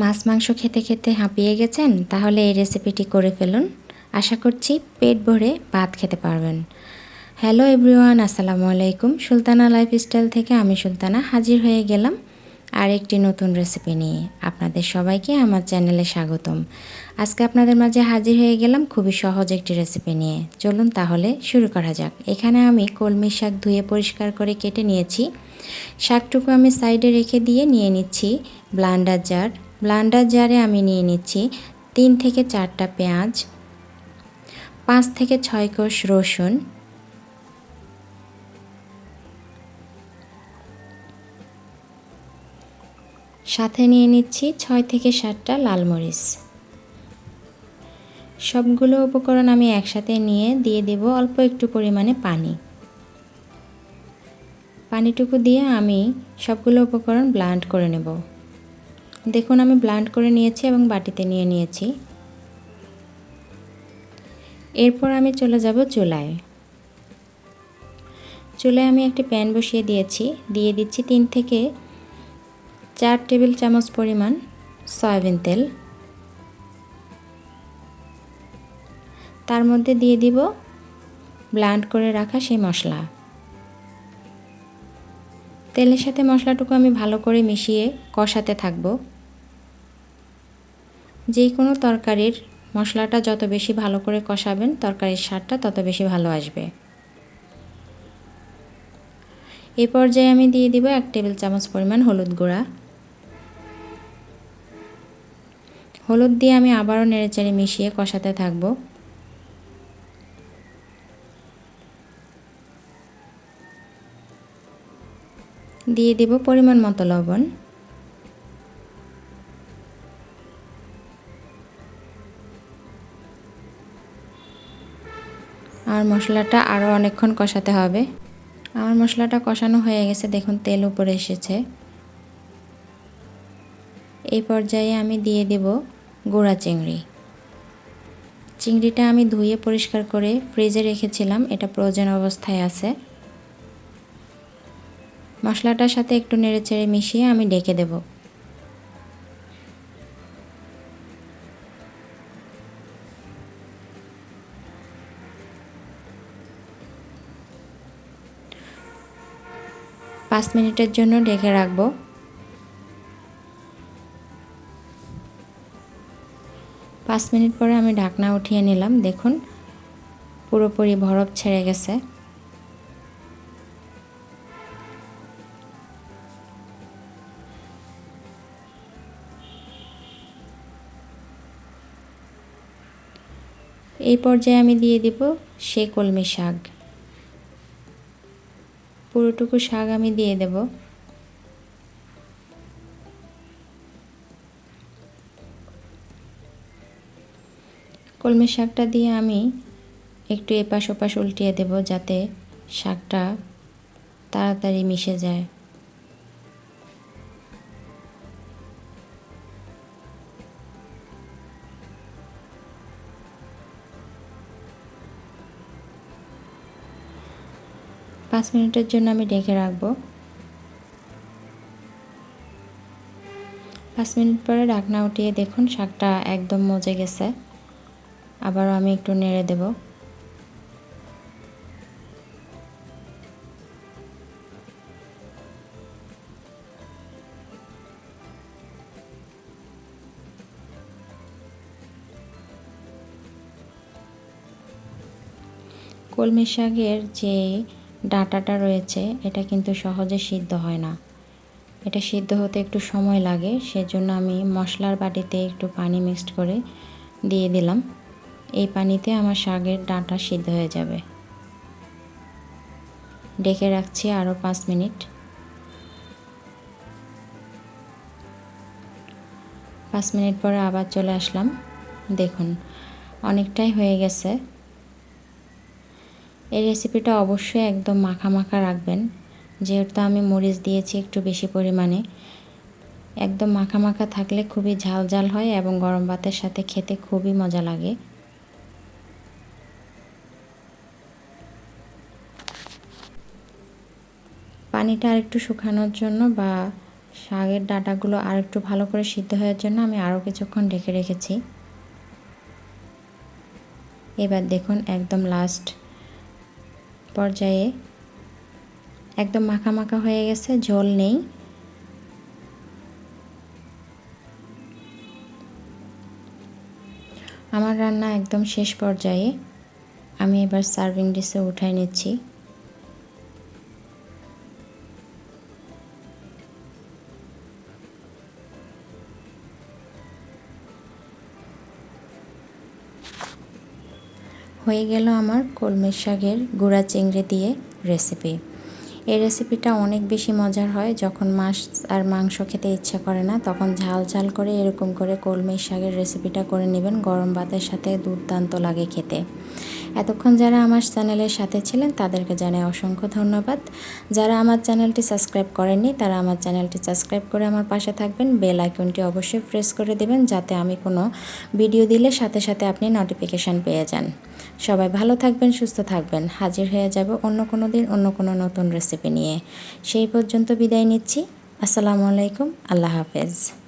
মাছ, মাংস খেতে খেতে হাঁপিয়ে গেছেন, তাহলে এই রেসিপিটি করে ফেলুন। আশা করছি পেট ভরে ভাত খেতে পারবেন। হ্যালো এভরিওয়ান, আসসালামু আলাইকুম। সুলতানা লাইফস্টাইল থেকে আমি সুলতানা হাজির হয়ে গেলাম আর একটি নতুন রেসিপি নিয়ে। আপনাদের সবাইকে আমার চ্যানেলে স্বাগতম। আজকে আপনাদের মাঝে হাজির হয়ে গেলাম খুবই সহজ একটি রেসিপি নিয়ে। চলুন তাহলে শুরু করা যাক। এখানে আমি কলমি শাক ধুয়ে পরিষ্কার করে কেটে নিয়েছি। শাকটুকু আমি সাইডে রেখে দিয়ে নিয়ে নিচ্ছি ব্লান্ডার জার ব্লান্ডার জারে আমি নিয়ে নিচ্ছি তিন থেকে চারটা পেঁয়াজ, পাঁচ থেকে ছয় কোষ রসুন, সাথে নিয়ে নিচ্ছি ছয় থেকে সাতটা লাল মরিচ। সবগুলো উপকরণ আমি একসাথে নিয়ে দিয়ে দেব অল্প একটু পরিমাণে পানি। পানিটুকু দিয়ে আমি সবগুলো উপকরণ ব্লান্ড করে নেব। দেখুন, আমি ব্লান্ড করে নিয়েছি এবং বাটিতে নিয়ে নিয়েছি। এরপর আমি চলে যাব চুলায়। চুলায় আমি একটি প্যান বসিয়ে দিয়েছি। দিয়ে দিচ্ছি তিন থেকে চার টেবিল চামচ পরিমাণ সয়াবিন তেল। তার মধ্যে দিয়ে দিব ব্লান্ড করে রাখা সেই মশলা। তেলের সাথে মশলাটুকু আমি ভালো করে মিশিয়ে কষাতে থাকব। যে কোনো তরকারির মশলাটা যত বেশি ভালো করে কষাবেন, তরকারির স্বাদটা তত বেশি ভালো আসবে। এই পর্যায়ে আমি দিয়ে দিব এক টেবিল চামচ পরিমাণ হলুদ গুঁড়া। হলুদ দিয়ে আমি আবারও নেড়েচেড়ে মিশিয়ে কষাতে থাকব। দিয়ে দেব পরিমাণ মতো লবণ। আর মশলাটা আরও অনেকক্ষণ কষাতে হবে। আমার মশলাটা কষানো হয়ে গেছে, দেখুন তেল উপরে এসেছে। এই পর্যায়ে আমি দিয়ে দেব গোড়া চিংড়ি। চিংড়িটা আমি ধুয়ে পরিষ্কার করে ফ্রিজে রেখেছিলাম, এটা প্রয়োজন অবস্থায় আছে। মশলাটার সাথে একটু নেড়েচেড়ে মিশিয়ে আমি ডেকে দেব। পাঁচ মিনিটের জন্য ডেকে রাখব। পাঁচ মিনিট পরে আমি ঢাকনা উঠিয়ে নিলাম, দেখুন পুরোপুরি বরফ ছেড়ে গেছে। এই পর্যায়ে আমি দিয়ে দিব সে কলমি শাক। পুরোটুকু শাক আমি দিয়ে দেব। কলমের শাকটা দিয়ে আমি একটু এপাশ ওপাশ উল্টিয়ে দেব যাতে শাকটা তাড়াতাড়ি মিশে যায়। পাঁচ মিনিটের জন্য আমি ডেকে রাখব। পাঁচ মিনিট পরে ঢাকনা উঠিয়ে দেখুন শাকটা একদম মজে গেছে। আবারও আমি একটু নেড়ে দেব। কলমি শাকের যে ডাঁটাটা রয়েছে, এটা কিন্তু সহজে সিদ্ধ হয় না। এটা সিদ্ধ হতে একটু সময় লাগে, সেজন্য আমি মশলার বাটিতে একটু পানি মিক্সড করে দিয়ে দিলাম। এই পানিতে আমার শাকের ডাঁটা সিদ্ধ হয়ে যাবে। ডেকে রাখছি আরও পাঁচ মিনিট। পাঁচ মিনিট পরে আবার চলে আসলাম। দেখুন, অনেকটাই হয়ে গেছে। এই রেসিপিটা অবশ্যই একদম মাখা মাখা রাখবেন। যেহেতু আমি মরিচ দিয়েছি একটু বেশি পরিমাণে। একদম মাখা মাখা থাকলে খুবই ঝাল ঝাল হয় এবং গরম ভাতের সাথে খেতে খুবই মজা লাগে। পানিটা আর একটু শুকানোর জন্য বা শাকের ডাটাগুলো আর একটু ভালো করে সিদ্ধ হওয়ার জন্য আমি আরও কিছুক্ষণ ঢেকে রেখেছি। এবার দেখুন একদম লাস্ট পর্যায়ে একদম মাখা মাখা হয়ে গেছে ঝোল নেই। আমার রান্না একদম শেষ পর্যায়ে। আমি এবার সার্ভিং ডিশে উঠাই নিচ্ছি। হয়ে গেল আমার কলমের শাকের গুঁড়া চিংড়ি দিয়ে রেসিপি এই রেসিপিটা অনেক বেশি মজার হয়, যখন মাছ আর মাংস খেতে ইচ্ছা করে না, তখন ঝাল ঝাল করে এরকম করে কলমের শাকের রেসিপিটা করে নেবেন। গরম ভাতের সাথে দুর্দান্ত লাগে খেতে। এতক্ষণ যারা আমার চ্যানেলের সাথে ছিলেন, তাদেরকে জানাই অসংখ্য ধন্যবাদ। যারা আমার চ্যানেলটি সাবস্ক্রাইব করেননি, তারা আমার চ্যানেলটি সাবস্ক্রাইব করে আমার পাশে থাকবেন। বেল আইকনটি অবশ্যই প্রেস করে দেবেন, যাতে আমি কোনো ভিডিও দিলে সাথে সাথে আপনি নোটিফিকেশান পেয়ে যান। সবাই ভালো থাকবেন, সুস্থ থাকবেন। হাজির হয়ে যাব অন্য কোনো দিন, অন্য কোনো নতুন রেসিপি নিয়ে। সেই পর্যন্ত বিদায় নিচ্ছি। আসসালামু আলাইকুম, আল্লাহ হাফেজ।